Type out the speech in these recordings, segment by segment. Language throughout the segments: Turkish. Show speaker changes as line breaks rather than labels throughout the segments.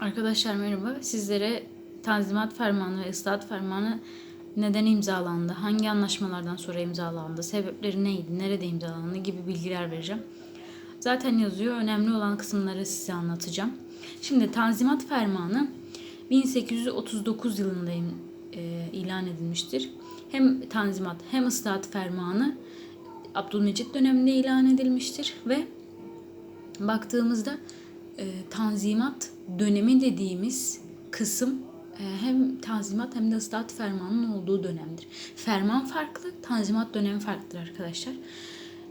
Arkadaşlar merhaba. Sizlere Tanzimat Fermanı ve Islahat Fermanı neden imzalandı? Hangi anlaşmalardan sonra imzalandı? Sebepleri neydi? Nerede imzalandı? gibi bilgiler vereceğim. Zaten yazıyor. Önemli olan kısımları size anlatacağım. Şimdi Tanzimat Fermanı 1839 yılında e, ilan edilmiştir. Hem Tanzimat hem Islahat Fermanı Abdülmecit döneminde ilan edilmiştir ve baktığımızda e, tanzimat dönemi dediğimiz kısım e, hem tanzimat hem de ıslahat fermanının olduğu dönemdir. Ferman farklı, tanzimat dönemi farklıdır arkadaşlar.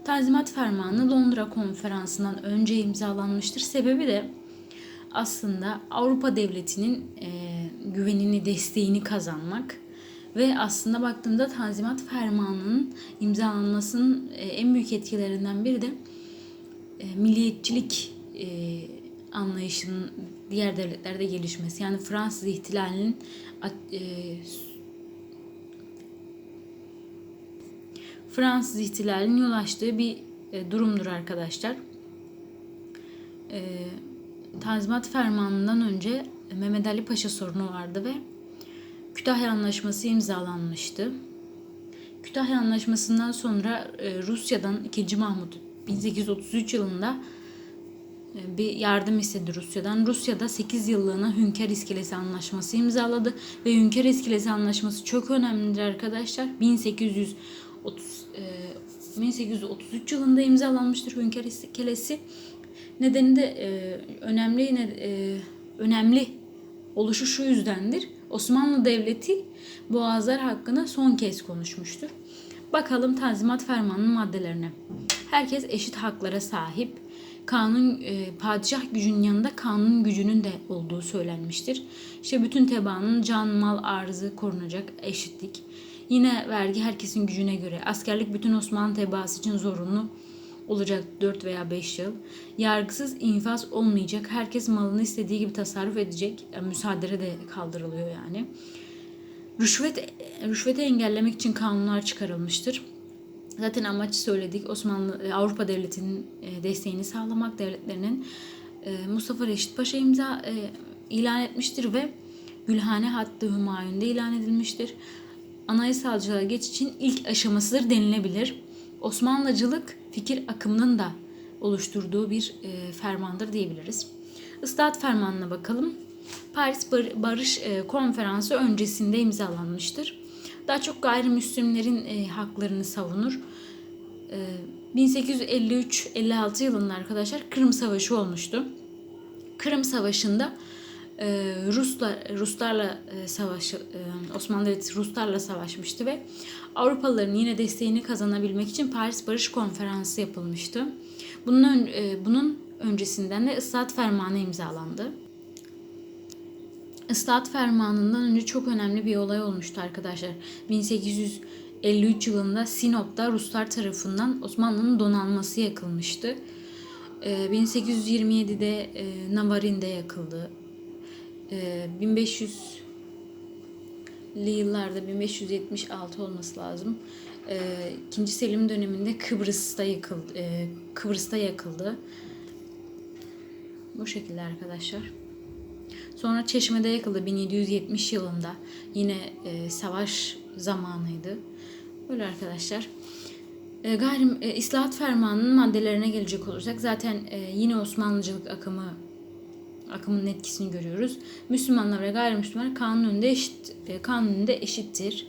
Tanzimat fermanı Londra konferansından önce imzalanmıştır. Sebebi de aslında Avrupa devletinin e, güvenini, desteğini kazanmak ve aslında baktığımda Tanzimat Fermanı'nın imzalanmasının e, en büyük etkilerinden biri de e, milliyetçilik e, anlayışının diğer devletlerde gelişmesi. Yani Fransız ihtilalinin e, Fransız ihtilalinin yol açtığı bir e, durumdur arkadaşlar. E, Tanzimat Fermanı'ndan önce Mehmet Ali Paşa sorunu vardı ve Kütahya Anlaşması imzalanmıştı. Kütahya Anlaşması'ndan sonra Rusya'dan 2. Mahmut 1833 yılında bir yardım istedi Rusya'dan. Rusya'da 8 yıllığına Hünkar İskelesi Anlaşması imzaladı ve Hünkar İskelesi Anlaşması çok önemlidir arkadaşlar. 1830 e, 1833 yılında imzalanmıştır Hünkar İskelesi. Nedeni de e, önemli ne- e, önemli oluşu şu yüzdendir. Osmanlı Devleti Boğazlar hakkında son kez konuşmuştur. Bakalım Tanzimat Fermanı'nın maddelerine. Herkes eşit haklara sahip. Kanun e, padişah gücünün yanında kanun gücünün de olduğu söylenmiştir. İşte bütün tebaanın can, mal, arzı korunacak eşitlik. Yine vergi herkesin gücüne göre. Askerlik bütün Osmanlı tebaası için zorunlu olacak 4 veya 5 yıl. Yargısız infaz olmayacak. Herkes malını istediği gibi tasarruf edecek. Yani müsaadele de kaldırılıyor yani. Rüşvet rüşveti engellemek için kanunlar çıkarılmıştır. Zaten amaç söyledik. Osmanlı e, Avrupa Devleti'nin e, desteğini sağlamak devletlerinin e, Mustafa Reşit Paşa imza ilan etmiştir ve Gülhane Hattı Hümayun'da ilan edilmiştir. Anayasalcılığa geçişin ilk aşamasıdır denilebilir. Osmanlıcılık fikir akımının da oluşturduğu bir fermandır diyebiliriz. Islahat fermanına bakalım. Paris Bar- Barış Konferansı öncesinde imzalanmıştır. Daha çok gayrimüslimlerin e, haklarını savunur. E, 1853-56 yılında arkadaşlar Kırım Savaşı olmuştu. Kırım Savaşı'nda e, Ruslar Ruslarla e, savaşı e, Osmanlı Devleti Ruslarla savaşmıştı ve Avrupalıların yine desteğini kazanabilmek için Paris Barış Konferansı yapılmıştı. Bunun e, bunun öncesinden de Islahat Fermanı imzalandı. Islahat Fermanı'ndan önce çok önemli bir olay olmuştu arkadaşlar. 1853 yılında Sinop'ta Ruslar tarafından Osmanlı'nın donanması yakılmıştı. Ee, 1827'de e, Navarin'de yakıldı. Ee, 1500'li yıllarda 1576 olması lazım. Ee, İkinci Selim döneminde Kıbrıs'ta yakıldı. e, Kıbrıs'ta yakıldı. Bu şekilde arkadaşlar. Sonra Çeşme'de yakıldı 1770 yılında. Yine e, savaş zamanıydı. Böyle arkadaşlar. E, gayrim e, İslahat Fermanı'nın maddelerine gelecek olursak zaten e, yine Osmanlıcılık akımı akımın etkisini görüyoruz. Müslümanlar ve gayrimüslimler kanun önünde eşit e, kanun önünde eşittir.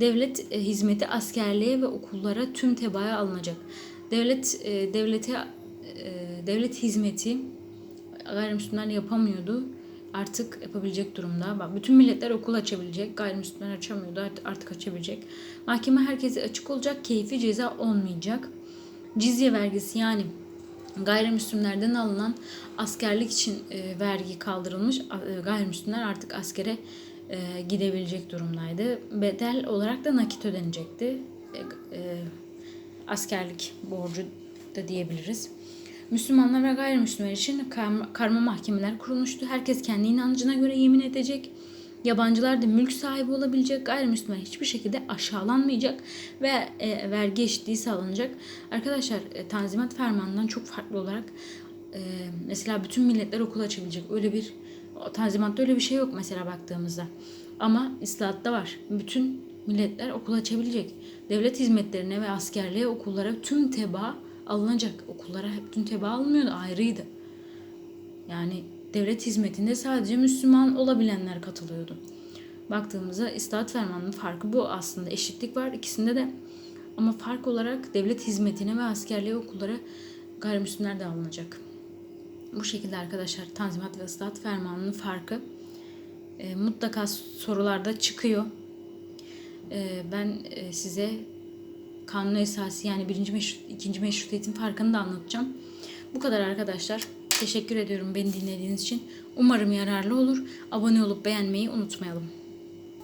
Devlet e, hizmeti askerliğe ve okullara tüm tebaaya alınacak. Devlet e, devlete e, devlet hizmeti gayrimüslimler yapamıyordu. Artık yapabilecek durumda. Bütün milletler okul açabilecek. Gayrimüslimler açamıyordu. Art- Artık açabilecek. Mahkeme herkese açık olacak. Keyfi ceza olmayacak. Cizye vergisi yani gayrimüslimlerden alınan askerlik için e, vergi kaldırılmış. E, gayrimüslimler artık askere e, gidebilecek durumdaydı. Bedel olarak da nakit ödenecekti. Askerlik borcu da diyebiliriz. Müslümanlar ve gayrimüslimler için karma, mahkemeler kurulmuştu. Herkes kendi inancına göre yemin edecek. Yabancılar da mülk sahibi olabilecek. Gayrimüslimler hiçbir şekilde aşağılanmayacak ve e, vergi eşitliği sağlanacak. Arkadaşlar e, Tanzimat Fermanı'ndan çok farklı olarak e, mesela bütün milletler okul açabilecek. Öyle bir tanzimatta öyle bir şey yok mesela baktığımızda. Ama islahatta var. Bütün milletler okul açabilecek. Devlet hizmetlerine ve askerliğe okullara tüm teba alınacak. Okullara hep tüm teba alınmıyordu ayrıydı. Yani devlet hizmetinde sadece Müslüman olabilenler katılıyordu. Baktığımızda İslahat Fermanı'nın farkı bu aslında. Eşitlik var ikisinde de. Ama fark olarak devlet hizmetine ve askerliğe okullara gayrimüslimler de alınacak. Bu şekilde arkadaşlar Tanzimat ve Islahat Fermanı'nın farkı e, mutlaka sorularda çıkıyor. E, ben e, size kanun esası yani birinci meşrut, ikinci meşrutiyetin farkını da anlatacağım. Bu kadar arkadaşlar. Teşekkür ediyorum beni dinlediğiniz için. Umarım yararlı olur. Abone olup beğenmeyi unutmayalım.